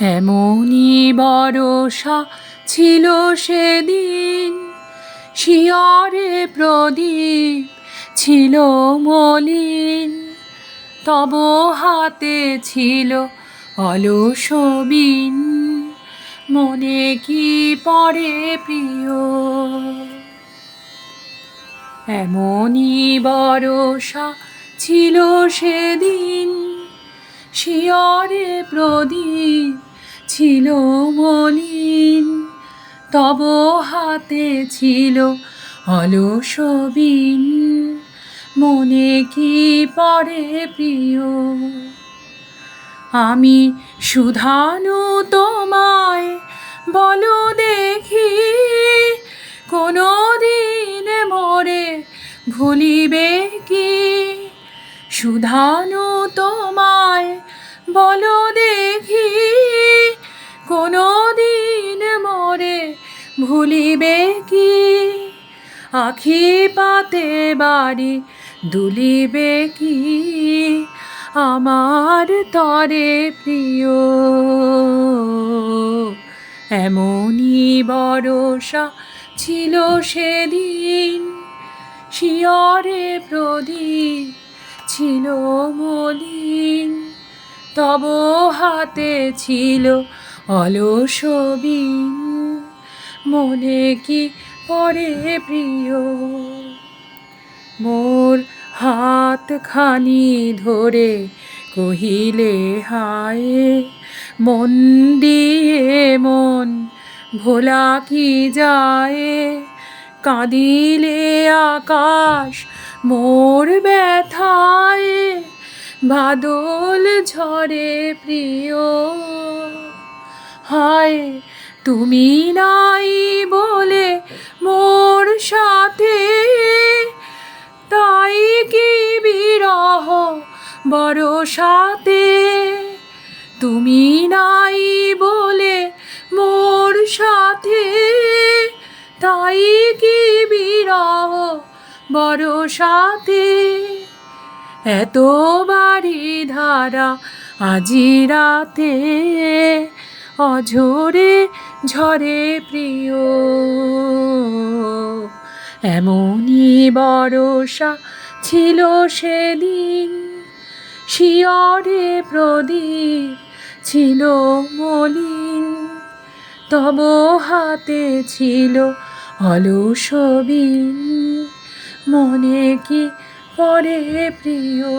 এমনই বরসা ছিল সেদিন। শিয়রে প্রদীপ ছিল মলিন। তব হাতে ছিল অলসবিন মনে কি পড়ে প্রিয়? এমনই বরষা ছিল সেদিন। শিয়রে প্রদীপ ছিল মলিন, তব হাতে ছিল অলসবিন মনে কি পড়ে প্রিয়? আমি সুধানু তোমায় বলো দেখি কোনো দিন মোরে ভুলিবে সুধানু তোমায় বলো দেখি কোনো দিন মরে ভুলিবে কি? আখি পাতে বাড়ি দুলিবে কি? আমার তরে প্রিয়, এমনই বরসা ছিল সেদিন, শিয়রে প্রদীপ ছিল মলিন, তব হাতে ছিল অলসবিন মনে কি পরে প্রিয়? মোর হাত খানি ধরে কহিলে হায়, মন দিয়ে মন ভোলা কি যায়? কাঁদিলে আকাশ মোর ব্যথায় বাদল ঝরে প্রিয়। হায়, তুমি নাই বলে মোর সাথে, তাই কি বিরহ বড় সাথে? তুমি নাই বলে মোর সাথে, তাই কি বিরহ বড় সাথে। এত বাড়ি ধারা আজি রাতে। অঝরে ঝরে প্রিয়। এমনই বরষা ছিল সেদিন। শিয়রে প্রদীপ ছিল মলিন। তব হাতে ছিল অলসবিন মনে কি পড়ে প্রিয়?